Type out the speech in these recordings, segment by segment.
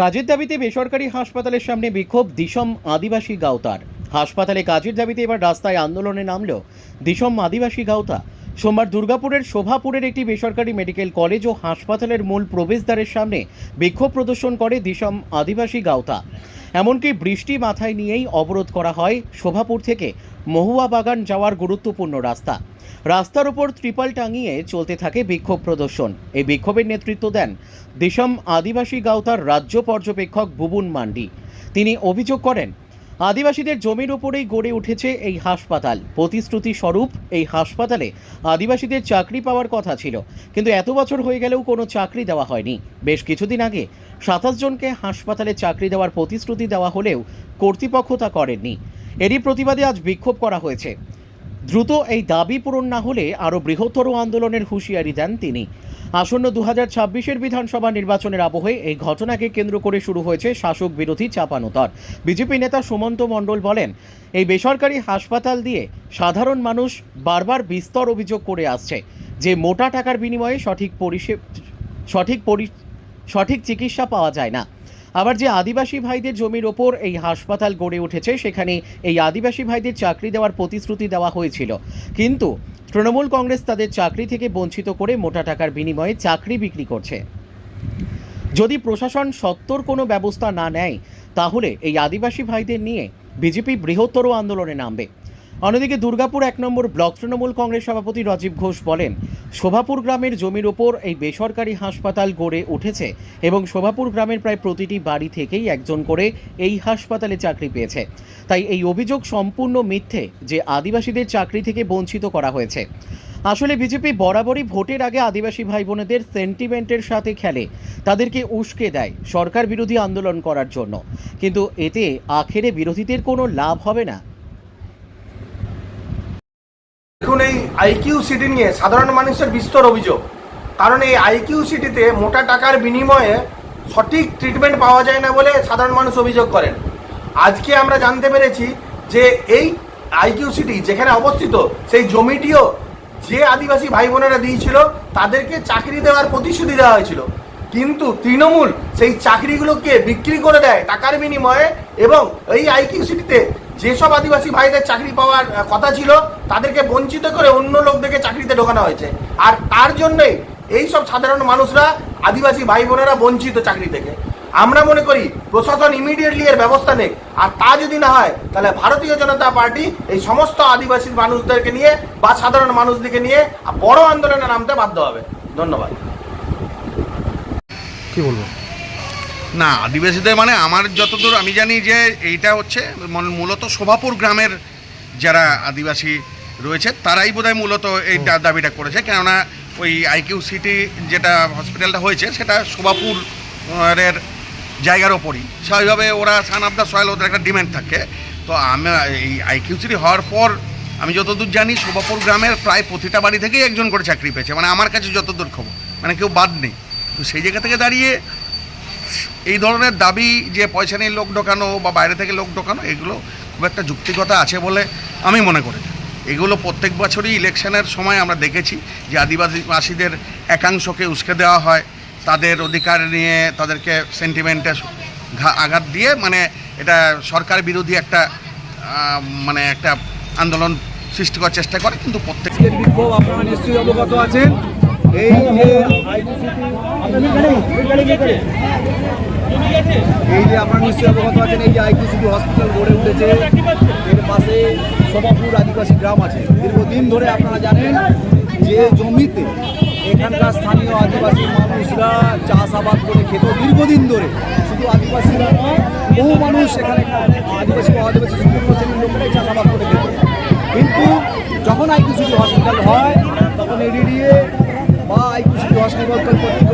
কাজের দাবিতে বেসরকারি হাসপাতালের সামনে বিক্ষোভ দিশম আদিবাসী গাওতার। হাসপাতালে কাজের দাবিতে এবার রাস্তায় আন্দোলনে নামল দিশম আদিবাসী গাওতা। সোমবার দুর্গাপুরের শোভাপুরের একটি বেসরকারি মেডিকেল কলেজ ও হাসপাতালের মূল প্রবেশদ্বারের সামনে বিক্ষোভ প্রদর্শন করে দিশম আদিবাসী গাওতা। এমনকি বৃষ্টি মাথায় নিয়েই অবরোধ করা হয় শোভাপুর থেকে মহুয়া বাগান যাওয়ার গুরুত্বপূর্ণ রাস্তা। রাস্তার উপর ত্রিপাল টাঙিয়ে চলতে থাকে বিক্ষোভ প্রদর্শন। এই বিক্ষোভের নেতৃত্ব দেন দেশম আদিবাসী গাওতার রাজ্য পর্যবেক্ষক বুবুন মান্ডি। তিনি অভিযোগ করেন আদিবাসীদের জমির উপরেই গড়ে উঠেছে এই হাসপাতাল। প্রতিশ্রুতি স্বরূপ এই হাসপাতালে আদিবাসীদের চাকরি পাওয়ার কথা ছিল, কিন্তু এত বছর হয়ে গেলেও কোনো চাকরি দেওয়া হয়নি। বেশ কিছুদিন আগে সাতাশ জনকে হাসপাতালে চাকরি দেওয়ার প্রতিশ্রুতি দেওয়া হলেও কর্তৃপক্ষ তা করেননি। এরই প্রতিবাদে আজ বিক্ষোভ করা হয়েছে। দ্রুত এই দাবি পূরণ না হলে আরও বৃহত্তর আন্দোলনের হুঁশিয়ারি দেন তিনি। আসন্ন দু হাজার ছাব্বিশের বিধানসভা নির্বাচনের আবহে এই ঘটনাকে কেন্দ্র করে শুরু হয়েছে শাসক বিরোধী চাপানোতর। বিজেপি নেতা সুমন্ত মণ্ডল বলেন, এই বেসরকারি হাসপাতাল দিয়ে সাধারণ মানুষ বারবার বিস্তর অভিযোগ করে আসছে যে মোটা টাকার বিনিময়ে সঠিক পরিষেবা সঠিক পরি সঠিক চিকিৎসা পাওয়া যায় না। আবার যে আদিবাসী ভাইদের জমির ওপর এই হাসপাতাল গড়ে উঠেছে, সেখানে এই আদিবাসী ভাইদের চাকরি দেওয়ার প্রতিশ্রুতি দেওয়া হয়েছিল। কিন্তু তৃণমূল কংগ্রেস তাদের চাকরি থেকে বঞ্চিত করে মোটা টাকার বিনিময়ে চাকরি বিক্রি করছে। যদি প্রশাসন সত্তর কোনো ব্যবস্থা না নেয়, তাহলে এই আদিবাসী ভাইদের নিয়ে বিজেপি বৃহত্তর আন্দোলনে নামবে। অন্যদিকে দুর্গাপুর এক নম্বর ব্লক তৃণমূল কংগ্রেস সভাপতি রাজীব ঘোষ বলেন, শোভাপুর গ্রামের জমির ওপর এই বেসরকারি হাসপাতাল গড়ে উঠেছে এবং শোভাপুর গ্রামের প্রায় প্রতিটি বাড়ি থেকেই একজন করে এই হাসপাতালে চাকরি পেয়েছে। তাই এই অভিযোগ সম্পূর্ণ মিথ্যে যে আদিবাসীদের চাকরি থেকে বঞ্চিত করা হয়েছে। আসলে বিজেপি বরাবরই ভোটের আগে আদিবাসী ভাই বোনেদের সেন্টিমেন্টের সাথে খেলে, তাদেরকে উস্কে দেয় সরকার বিরোধী আন্দোলন করার জন্য। কিন্তু এতে আখেরে বিরোধীদের কোনো লাভ হবে না। দেখুন, এই আইকিউ সিটি নিয়ে সাধারণ মানুষের বিস্তর অভিযোগ। কারণ এই আইকিউ সিটিতে মোটা টাকার বিনিময়ে সঠিক ট্রিটমেন্ট পাওয়া যায় না বলে সাধারণ মানুষ অভিযোগ করেন। আজকে আমরা জানতে পেরেছি যে এই আইকিউ সিটি যেখানে অবস্থিত, সেই জমিটিও যে আদিবাসী ভাই বোনেরা দিয়েছিল, তাদেরকে চাকরি দেওয়ার প্রতিশ্রুতি দেওয়া হয়েছিল। কিন্তু তৃণমূল সেই চাকরিগুলোকে বিক্রি করে দেয় টাকার বিনিময়ে এবং এই আইকিউ সিটিতে যেসব আদিবাসী ভাইদের চাকরি পাওয়ার কথা ছিল, তাদেরকে বঞ্চিত করে অন্য লোকদেরকে চাকরিতে ঢোকানো হয়েছে। আর তার জন্যই এই সব সাধারণ মানুষরা, আদিবাসী ভাই বোনেরা বঞ্চিত চাকরি থেকে। আমরা মনে করি প্রশাসন ইমিডিয়েটলি এর ব্যবস্থা নেই আর তা যদি না হয়, তাহলে ভারতীয় জনতা পার্টি এই সমস্ত আদিবাসী মানুষদেরকে নিয়ে বা সাধারণ মানুষদেরকে নিয়ে বড় আন্দোলনে নামতে বাধ্য হবে। ধন্যবাদ। কি বলব? না আদিবাসীদের মানে আমার যতদূর আমি জানি যে এইটা হচ্ছে মূল- মূলত শোভাপুর গ্রামের যারা আদিবাসী রয়েছে তারাই বোধহয় মূলত এই দাবিটা করেছে। কেননা ওই আইকিউ সিটি যেটা হসপিটালটা হয়েছে সেটা শোভাপুর এর জায়গার ওপরই। স্বাভাবিকভাবে ওরা সান অফ দ্য সয়েল ওদের একটা ডিম্যান্ড থাকে। তো আমি এই আইকিউ সিটি হওয়ার পর আমি যতদূর জানি শোভাপুর গ্রামের প্রায় প্রতিটা বাড়ি থেকেই একজন করে চাকরি পেয়েছে। মানে আমার কাছে যতদূর খবর মানে কেউ বাদ নেই। তো সেই জায়গা থেকে দাঁড়িয়ে এই ধরনের দাবি যে পয়সা নিয়ে লোক ঢোকানো বা বাইরে থেকে লোক ঢোকানো, এগুলো খুব একটা যুক্তিকতা আছে বলে আমি মনে করি এগুলো প্রত্যেক বছরই ইলেকশনের সময় আমরা দেখেছি যে আদিবাসীবাসীদের একাংশকে উস্কে দেওয়া হয়, তাদের অধিকার নিয়ে তাদেরকে সেন্টিমেন্টে আঘাত দিয়ে মানে এটা সরকার বিরোধী একটা মানে একটা আন্দোলন সৃষ্টি করার চেষ্টা করে, কিন্তু প্রত্যেক বিক্ষোভ আপনারা নিশ্চয়ই অবগত আছেন। এই এই যে আপনারা নিশ্চয়ই অবগত আছেন, এই যে আইকিউসিটি হসপিটাল গড়ে উঠেছে, এর পাশে শোভাপুর আদিবাসী গ্রাম আছে। দীর্ঘদিন ধরে আপনারা জানেন যে জমিতে এখানকার স্থানীয় আদিবাসী মানুষরা চাষাবাদ করে খেত। দীর্ঘদিন ধরে শুধু আদিবাসীরা বহু মানুষ এখানে আদিবাসী আদিবাসী শ্রেণির লোকেরাই চাষাবাদ করে খেত। কিন্তু যখন আইকিউসিটি হসপিটাল হয়, তখন এডিডিএ বা আইকিউসিটি হসপিটাল কর্তৃপক্ষের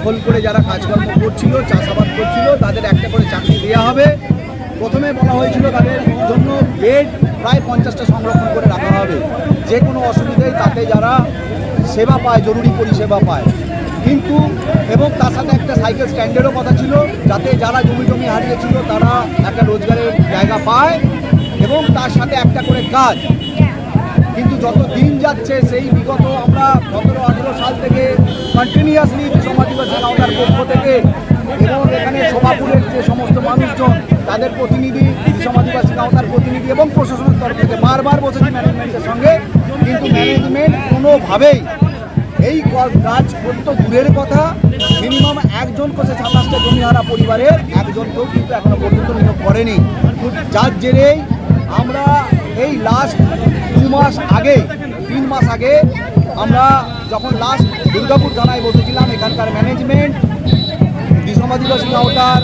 দখল করে যারা কাজকর্ম করছিল, চাষাবাদ করছিল, তাদের একটা করে চাকরি দেওয়া হবে। প্রথমে বলা হয়েছিল তাদের জন্য বেড প্রায় পঞ্চাশটা সংরক্ষণ করে রাখা হবে। যে কোনো অসুবিধায় তাতে যারা সেবা পায়, জরুরি পরিষেবা পায়। কিন্তু, এবং তার সাথে একটা সাইকেল স্ট্যান্ডেরও কথা ছিল, যাতে যারা জমি জমি হারিয়েছিল, তারা একটা রোজগারের জায়গা পায়, এবং তার সাথে একটা করে কাজ। যত দিন যাচ্ছে, সেই বিগত আমরা সতেরো, আঠেরো সাল থেকে কন্টিনিউয়াসলি সমাদিবাসী কাউন্টার পক্ষ থেকে এবং এখানে শোভাপুরের যে সমস্ত মানুষজন, তাদের প্রতিনিধি সমাদিবাসী কাউন্টার প্রতিনিধি এবং প্রশাসনের তরফ থেকে বারবার বসেছি ম্যানেজমেন্টের সঙ্গে। কিন্তু ম্যানেজমেন্ট কোনোভাবেই এই কাজ করত দূরের কথা মিনিমাম একজন কোষে সাতাশটা জমিহারা পরিবারের একজনকেও কিন্তু এখনও পর্যন্ত নিয়োগ করেনি। যার জেরেই আমরা এই লাস্ট দু মাস আগে, তিন মাস আগে আমরা যখন লাস্ট দুর্গাপুর থানায় বসেছিলাম, এখানকার ম্যানেজমেন্ট সমাদিবাসী কাউটার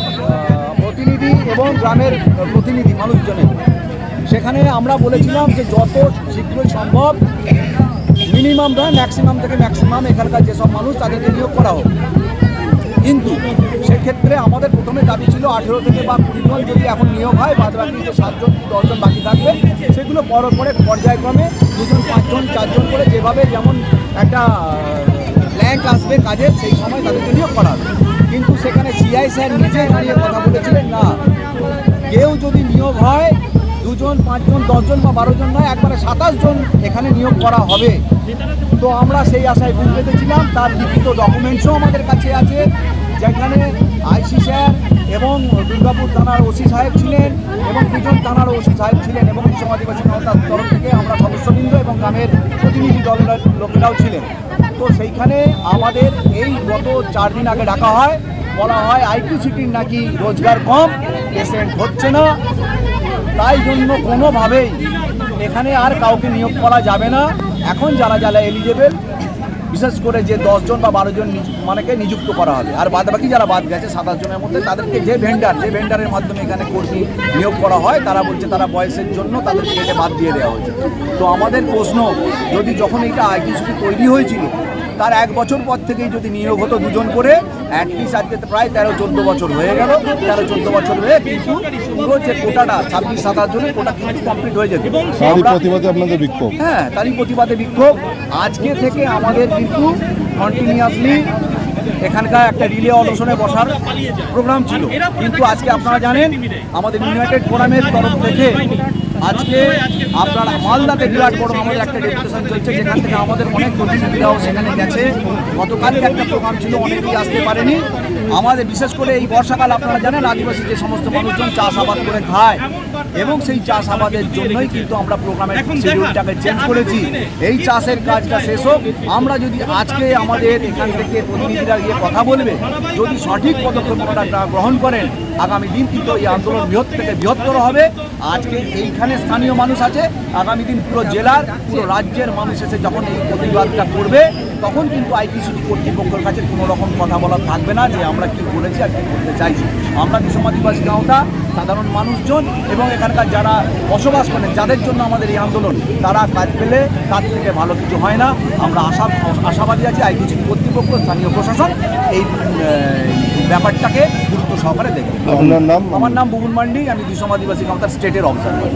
প্রতিনিধি এবং গ্রামের প্রতিনিধি মানুষজনের সেখানে আমরা বলেছিলাম যে যত শীঘ্রই সম্ভব মিনিমাম নয় ম্যাক্সিমাম থেকে ম্যাক্সিমাম এখানকার যেসব মানুষ, তাদেরকে নিয়োগ করা হোক। কিন্তু সেক্ষেত্রে আমাদের প্রথমে দাবি ছিল আঠেরো থেকে বা কুড়ি জন যদি এখন নিয়োগ হয় বাদ বাকি যে সাতজন দশজন বাকি থাকবে, সেগুলো পর পরে পর্যায়ক্রমে দুজন, পাঁচজন, চারজন করে যেভাবে যেমন একটা র্যাঙ্ক আসবে কাজের, সেই সময় তাদেরকে নিয়োগ করা হবে। কিন্তু সেখানে সিআই স্যার নিজে দাঁড়িয়ে কথা বলেছিলেন, না, কেউ যদি নিয়োগ হয়, দুজন, পাঁচজন, দশজন বা বারো জন নয়, একবারে সাতাশ জন এখানে নিয়োগ করা হবে। তো আমরা সেই আশায় বুঝ পেতেছিলাম। তার লিখিত ডকুমেন্টসও আমাদের কাছে আছে। যেখানে আইসি স্যার এবং দুর্গাপুর থানার ওসি সাহেব ছিলেন এবং দুজন থানার ওসি সাহেব ছিলেন এবং বিশ্ব আদিবাসী সংস্থার তরফ থেকে আমরা সদস্যবৃন্দ এবং গ্রামের প্রতিনিধি দলের লোকেরাও ছিলেন। তো সেইখানে আমাদের এই গত চার দিন আগে ডাকা হয়, বলা হয় আইকিউ সিটির নাকি রোজগার কম, পেশেন্ট হচ্ছে না। তাই জন্য কোনোভাবেই এখানে আর কাউকে নিয়োগ করা যাবে না। এখন যারা যারা এলিজেবল বিশেষ করে যে দশজন বা বারো জন মানেকে নিযুক্ত করা হবে। আর বাদ বাকি যারা বাদ গেছে সাতাশ জনের মধ্যে, তাদেরকে যে ভেন্ডার যে ভেন্ডারের মাধ্যমে এখানে কর্মী নিয়োগ করা হয়, তারা বলছে তারা বয়সের জন্য তাদেরকে এটা বাদ দিয়ে দেওয়া হয়েছে। তো আমাদের প্রশ্ন, যদি যখন এটা আইটি তৈরি হয়েছিল তার এক বছর পর থেকেই যদি নিয়োগ হতো দুজন করে অ্যাটলিস্ট আজকে প্রায় তেরো চোদ্দ বছর হয়ে গেল। তেরো চোদ্দ বছর হয়ে কিন্তু পুরো যে কোটাটা ছাব্বিশ সাতাশ জনের কোটা কিন্তু কমপ্লিট হয়ে যেত। প্রতিবাদে আপনাদের বিক্ষোভ। হ্যাঁ তারই প্রতিবাদে বিক্ষোভ। আজকে থেকে আমাদের কিন্তু কন্টিনিউয়াসলি এখানকার একটা রিলে অনশনে বসার প্রোগ্রাম ছিল। কিন্তু আজকে আপনারা জানেন আমাদের ইউনাইটেড ফোরামের তরফ থেকে আজকে আপনার মালদাতে বিরাট বড় আমাদের একটা ডেপুটেশন চলছে, যেখান থেকে আমাদের অনেক প্রতিনিধিরাও সেখানে গেছে। গতকালকে একটা প্রোগ্রাম ছিল, অনেকেই আসতে পারেনি। আমাদের বিশেষ করে এই বর্ষাকাল আপনারা জানেন, আদিবাসী যে সমস্ত মানুষজন চাষাবাদ করে খায় এবং সেই চাষাবাদের জন্যই কিন্তু আমরা প্রোগ্রামের শিডিউলটাকে চেঞ্জ করেছি। এই চাষের কাজটা শেষ হোক। আমরা যদি আজকে আমাদের এখান থেকে প্রতিনিধিরা গিয়ে কথা বলবে যদি সঠিক পদক্ষেপ গ্রহণ করেন আগামী দিন কিন্তু এই আন্দোলন বৃহৎ থেকে বৃহত্তর হবে। আজকে এইখানে স্থানীয় মানুষ আছে আগামী দিন পুরো জেলার পুরো রাজ্যের মানুষ এসে যখন এই প্রতিবাদটা করবে তখন কিন্তু আইপিসিটি কর্তৃপক্ষের কাছে কোনো রকম কথা বলা থাকবে না যে আমরা কি করেছি আর কি করতে চাইছি। আমরা বিশ্বম আদিবাসী গাঁওটা সাধারণ মানুষজন এবং এখানকার যারা বসবাস করেন যাদের জন্য আমাদের এই আন্দোলন তারা কাজ পেলে তার থেকে ভালো কিছু হয় না। আমরা আশা আশাবাদী আছি আইপিসিটি কর্তৃপক্ষ স্থানীয় প্রশাসন এই ব্যাপারটাকে গুরুত্ব সহকারে দেখবে। আপনার নাম? আমার নাম বুবুন মান্ডি আমি আদিবাসী কাউন্টার স্টেটের অবজারভার